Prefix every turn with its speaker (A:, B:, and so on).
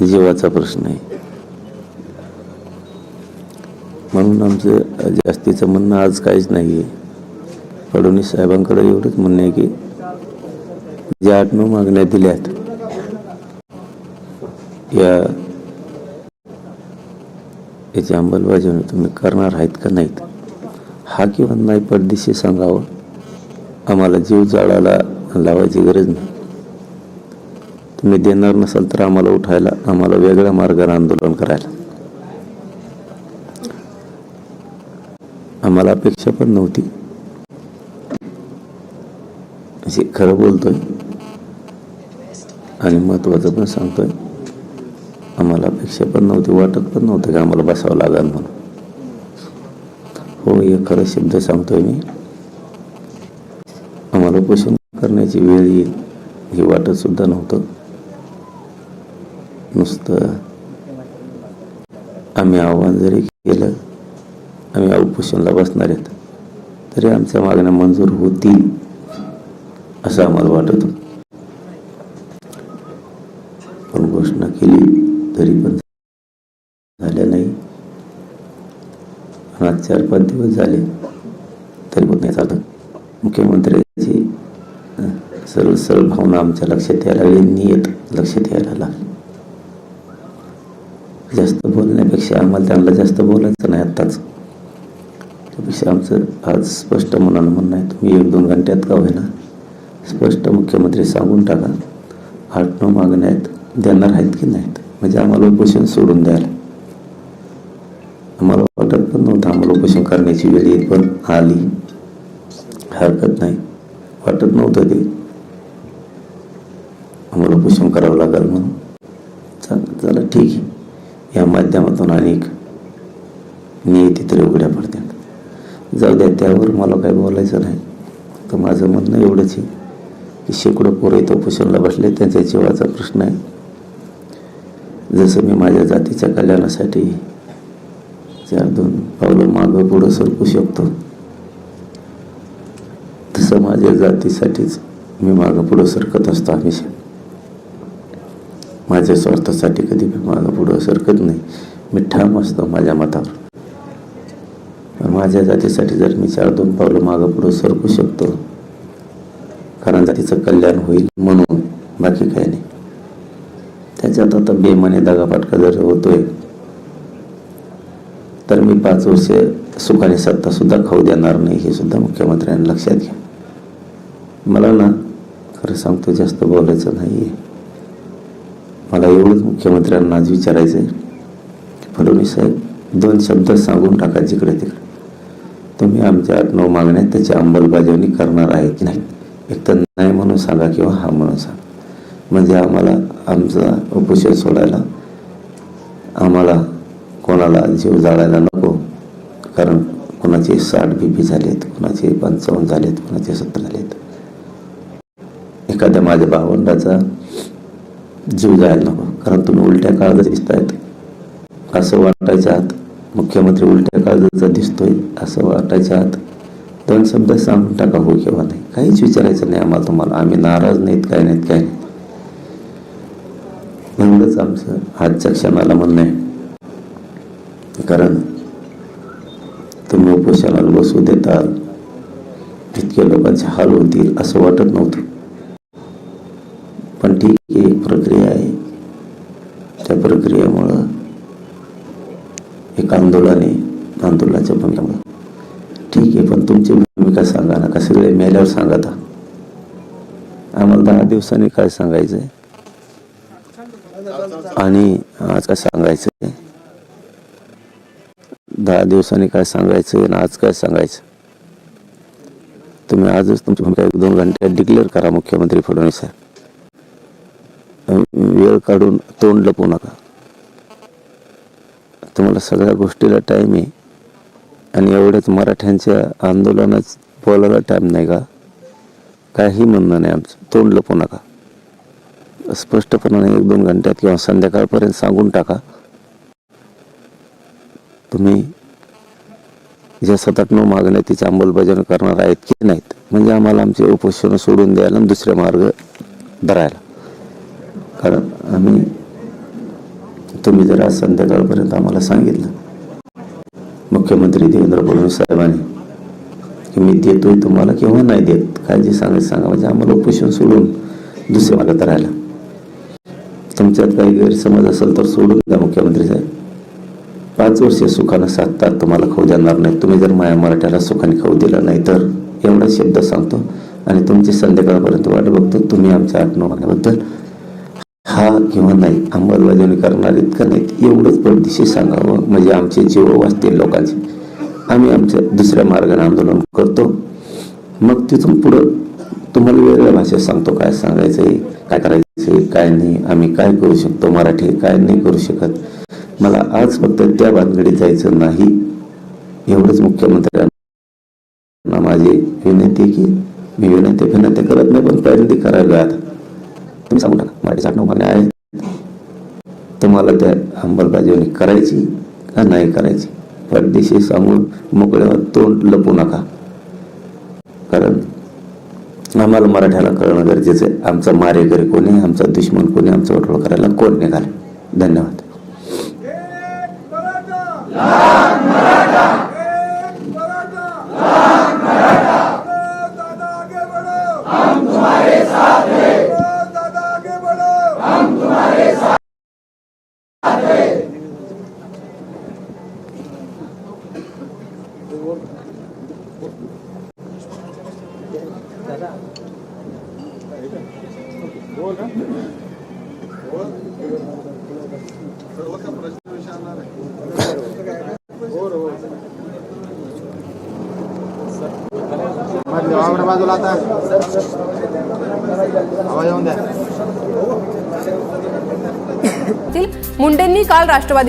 A: जीवाचा प्रश्न आहे. म्हणून आमचं जास्तीचं म्हणणं आज काहीच नाही आहे फडणवीस साहेबांकडे एवढंच म्हणणं आहे की ज्या आठ नऊ मागण्या दिल्यात या याची अंमलबजावणी तुम्ही करणार आहेत का नाहीत हा किंवा नाही पडदिशी सांगावं आम्हाला जीव जाळायला लावायची गरज नाही. तुम्ही देणार नसाल तर आम्हाला उठायला आम्हाला वेगळ्या मार्गाने आंदोलन करायला. आम्हाला अपेक्षा पण नव्हती. असे खरं बोलतोय आणि महत्वाचं पण सांगतोय आम्हाला अपेक्षा पण नव्हती वाटत पण नव्हतं की आम्हाला बसावं लागेल म्हणून. हो हे खरं शब्द सांगतोय मी. आम्हाला उपोषण करण्याची वेळ येईल हे वाटत सुद्धा नव्हतं. नुसतं आम्ही आव्हान जरी केलं आम्ही उपोषणला बसणार आहेत तरी आमच्या मागण्या मंजूर होतील असं आम्हाला वाटत होतं. पण घोषणा केली तरी पण झाल्या नाही. आज चार पाच दिवस झाले तरी पण नाही झालं. मुख्यमंत्र्यांची सरळ सरळ भावना आमच्या लक्षात यायला लागली नियत लक्षात यायला लागली. जास्त बोलण्यापेक्षा आम्हाला त्यांना जास्त बोलायचं नाही आत्ताच. त्यापेक्षा आमचं आज स्पष्ट मनानं म्हणणं आहे तुम्ही एक दोन घंट्यात का होईना स्पष्ट मुख्यमंत्री सांगून टाका. आठ नऊ मागण्या आहेत देणार आहेत की नाहीत? म्हणजे आम्हाला उपोषण सोडून द्यायला आम्हाला वाटत पण नव्हतं आम्हाला उपोषण करण्याची वेळ येत पण आली. हरकत नाही. वाटत नव्हतं ते. आम्हाला उपोषण करावं लागेल म्हणून. चालेल चला ठीक आहे. या माध्यमातून अनेक नियती तरी उघड्या पडतात. जाऊ द्या त्यावर मला काही बोलायचं नाही. तर माझं म्हणणं एवढंच आहे की शेकडो पोरं इथं उपोषणला बसले त्यांच्या जीवाचा प्रश्न आहे. जसं मी माझ्या जातीच्या कल्याणासाठी चार दोन पावलं मागं पुढं सरकू शकतो तसं माझ्या जातीसाठीच मी मागं पुढं सरकत असतो हमेशा माझ्या स्वार्थासाठी कधी मी मागं पुढं सरकत नाही. मी ठाम असतो माझ्या मतावर. पण माझ्या जातीसाठी जर मी चार दोन पावलं मागं पुढं सरकू शकतो कारण जातीचं कल्याण होईल म्हणून बाकी काही नाही. त्याच्यात आता बेमाने दगापाटका जर होतोय तर मी पाच वर्ष सुखाने सत्ता सुद्धा खाऊ देणार नाही हे सुद्धा मुख्यमंत्र्यांनी लक्षात घ्या. मला ना खरं सांगतो जास्त बोलायचं नाही आहे मला एवढंच मुख्यमंत्र्यांना आज विचारायचं आहे फडणवीस साहेब दोन शब्द सांगून टाका जिकडे तिकडे. तुम्ही आमच्या आठ नऊ मागण्या त्याची अंमलबजावणी करणार आहे की नाही? एक तर नाही म्हणून सांगा किंवा हा म्हणून सांगा. म्हणजे आम्हाला आमचा उपोषण सोडायला आम्हाला कोणाला जीव जाळायला नको. कारण कोणाचे साठ बीपी झालेत कोणाचे पंचावन्न झालेत कोणाचे सत्तर झालेत. एखाद्या माझ्या भावंडाचा जीव जायला नको. कारण तुम्ही उलट्या काळजात दिसतायत. असं वाटायचं आहात मुख्यमंत्री उलट्या काळजाचा दिसतोय असं वाटायच्या आत. दोन शब्द सांगून टाका हो किंवा नाही. काहीच विचारायचं नाही आम्हाला तुम्हाला. आम्ही नाराज नाहीत काय नाहीत काय नाही एवढंच आमचं आजच्या क्षणाला म्हणणं आहे. कारण तुम्ही उपोषणाला बसू देताल. इतके लोकांचे हाल होतील असं वाटत नव्हतं. पण ठीक आहे एक प्रक्रिया आहे. त्या प्रक्रियेमुळं एक आंदोलने आंदोलनाच्या भूमिकेमुळं ठीक आहे पण तुमची भूमिका सांगा ना का सगळे मेल्यावर सांगा आता आम्हाला दहा दिवसांनी काय सांगायचं आहे आणि आज काय सांगायचं आहे दहा दिवसांनी काय सांगायचं आणि आज काय सांगायचं? तुम्ही आजच तुमची भूमिका एक दोन घंट्यात डिक्लेअर करा मुख्यमंत्री फडणवीस साहेब. काढून तोंड लपवू नका. तुम्हाला सगळ्या गोष्टीला टाईम आहे आणि एवढ्याच मराठ्यांच्या आंदोलनात बोलायला टाईम नाही का? काही म्हणणं नाही आमचं. तोंड लपवू नका. स्पष्टपणाने एक दोन घंट्यात किंवा संध्याकाळपर्यंत सांगून टाका. तुम्ही ज्या सात आठ नऊ मागण्या तिची अंमलबजावणी करणार आहेत की नाहीत म्हणजे आम्हाला आमचे उपोषण सोडून द्यायला आणि दुसरे मार्ग धरायला. कारण आम्ही तुम्ही जर आज संध्याकाळपर्यंत आम्हाला सांगितलं. मुख्यमंत्री देवेंद्र फडणवीस साहेबांनी की मी देतोय तुम्हाला किंवा नाही देत काय जे सांगायचं सांगा. म्हणजे आम्हाला उपोषण सोडून दुसऱ्या मार्गात राहायला. तुमच्यात काही गैरसमज असेल तर सोडून द्या मुख्यमंत्री साहेब. पाच वर्ष सुखानं साधतात तुम्हाला खाऊ देणार नाही तुम्ही जर माया मराठ्याला सुखाने खाऊ दिला नाही तर एवढा शब्द सांगतो आणि तुमची संध्याकाळपर्यंत वाट बघतो. तुम्ही आमच्या आठ नऊ महिन्याबद्दल हा किंवा नाही अंमलबजावणी करणार आहेत का नाहीत एवढंच पडदिशी सांगावं म्हणजे आमचे जीव वाचतील लोकांचे. आम्ही आमच्या दुसऱ्या मार्गाने आंदोलन करतो. मग तिथून पुढं तुम्हाला वेगळ्या भाषेत सांगतो काय सांगायचं आहे काय करायचं आहे काय नाही आम्ही काय करू शकतो मराठी काय नाही करू शकत. मला आज फक्त त्या भानगडीत जायचं नाही. एवढंच मुख्यमंत्र्यांना माझी विनंती की मी विनंती विनंती करत नाही पण प्रयत्न करायला आता. तुम्ही सांगू टाका मराठी नऊ मागण्या आहेत. तुम्हाला त्या अंमलबजावणी करायची का नाही करायची? परदेशी सांगून मोकळ्यावर तोंड लपू नका. कारण आम्हाला मराठ्याला कळणं गरजेचं आहे. आमचा मारेकरी कोणी आमचा दुश्मन कोणी आमचा वटोळ करायला कोण निघाले? धन्यवाद.
B: बाजूला आता. येऊन द्या.
C: मुंडेंनी काल राष्ट्रवादी